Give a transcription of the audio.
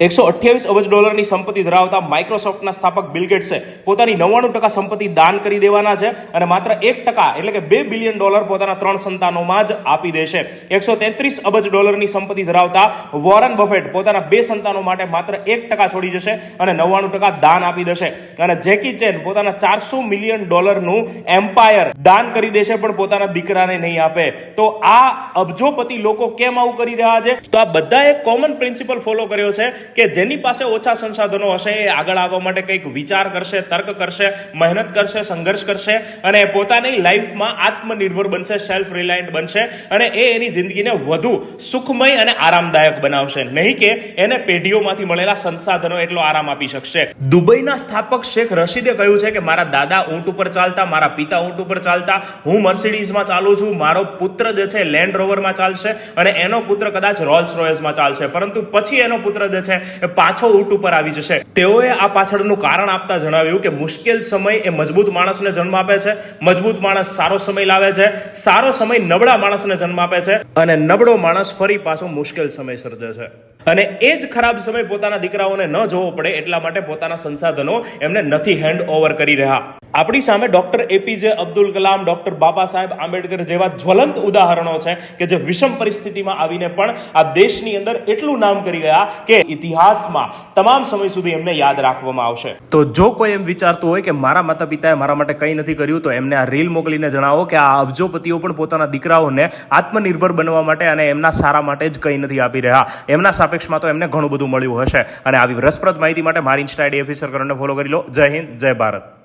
એકસો અઠ્યાવીસ અબજ ડોલરની સંપત્તિ ધરાવતા માઇક્રોસોફ્ટના સ્થાપક બિલ ગેટ્સે પોતાની નવ્વાણું ટકા સંપત્તિ દાન કરી દેવાના છે અને માત્ર એક ટકા એટલે કે બે બિલિયન ડોલર પોતાના ત્રણ સંતાનોમાં જ આપી દેશે એકસો તેત્રીસ અબજ ડોલરની સંપત્તિ ધરાવતા વોરન બફેટ પોતાના બે સંતાનો માટે માત્ર એક ટકા છોડી જશે અને નવ્વાણું ટકા દાન આપી દેશે. અને જેકી ચેન પોતાના ચારસો મિલિયન ડોલરનું એમ્પાયર દાન કરી દેશે પણ પોતાના દીકરાને નહીં આપે. તો આ અબજોપતિ લોકો કેમ આવું કરી રહ્યા છે? તો આ બધાએ કોમન પ્રિન્સિપલ ફોલો કર્યો છે કે જેની પાસે ઓછા સંસાધનો હશે એ આગળ આવવા માટે કંઈક વિચાર કરશે, તર્ક કરશે, મહેનત કરશે, સંઘર્ષ કરશે અને પોતાની લાઈફમાં આત્મનિર્ભર બનશે સેલ્ફ રિલાયન્ટ બનશે અને એ એની જિંદગીને વધુ સુખમય અને આરામદાયક બનાવશે. નહીં કે એને પેઢીઓમાંથી મળેલા સંસાધનો એટલો આરામ આપી શકશે. દુબઈના સ્થાપક શેખ રશીદે કહ્યું છે કે, મારા દાદા ઊંટ ઉપર ચાલતા, મારા પિતા ઊંટ ઉપર ચાલતા, હું મર્સિડીઝમાં ચાલું છું, મારો પુત્ર જે છે લેન્ડ રોવરમાં ચાલશે અને એનો પુત્ર કદાચ રોલ્સ રોયસમાં ચાલશે. પરંતુ પછી એનો પુત્ર જે છે પાછો ઊંટ ઉપર આવી જશે. તેઓએ આ પાછળનું કારણ આપતા જણાવ્યું કે મુશ્કેલ સમય એ મજબૂત માણસને જન્મ આપે છે, મજબૂત માણસ સારો સમય લાવે છે, સારો સમય નબળા માણસને જન્મ આપે છે અને નબળો માણસ ફરી પાછો મુશ્કેલ સમય સર્જે છે. અને એ જ ખરાબ સમય પોતાના દીકરાઓને ન જોવો પડે એટલા માટે પોતાના સંસાધનો એમને નથી હેન્ડ ઓવર કરી રહ્યા. આપણી સામે doctor APJ Abdul Kalam, doctor Baba Saheb Ambedkar જેવા જ્વલંત ઉદાહરણો છે કે જે વિષમ પરિસ્થિતિમાં આવીને પણ આ દેશની અંદર એટલું નામ કરી ગયા કે ઇતિહાસમાં તમામ સમય સુધી એમને યાદ રાખવામાં આવશે. તો જો કોઈ એમ વિચારતું હોય કે મારા માતા પિતાએ મારા માટે કંઈ નથી કર્યું, તો એમને આ રીલ મોકલીને જણાવો કે આ અબજોપતિઓ પણ પોતાના દીકરાઓને આત્મનિર્ભર બનવા માટે અને એમના સારા માટે જ કંઈ નથી આપી રહ્યા. એમના સાપેક્ષમાં તો એમને ઘણું બધું મળ્યું હશે. અને આવી રસપ્રદ માહિતી માટે મારી ઇન્સ્ટા આઈડી ઓફિસર કરને ફોલો કરી લો. જય હિન્દ, જય ભારત.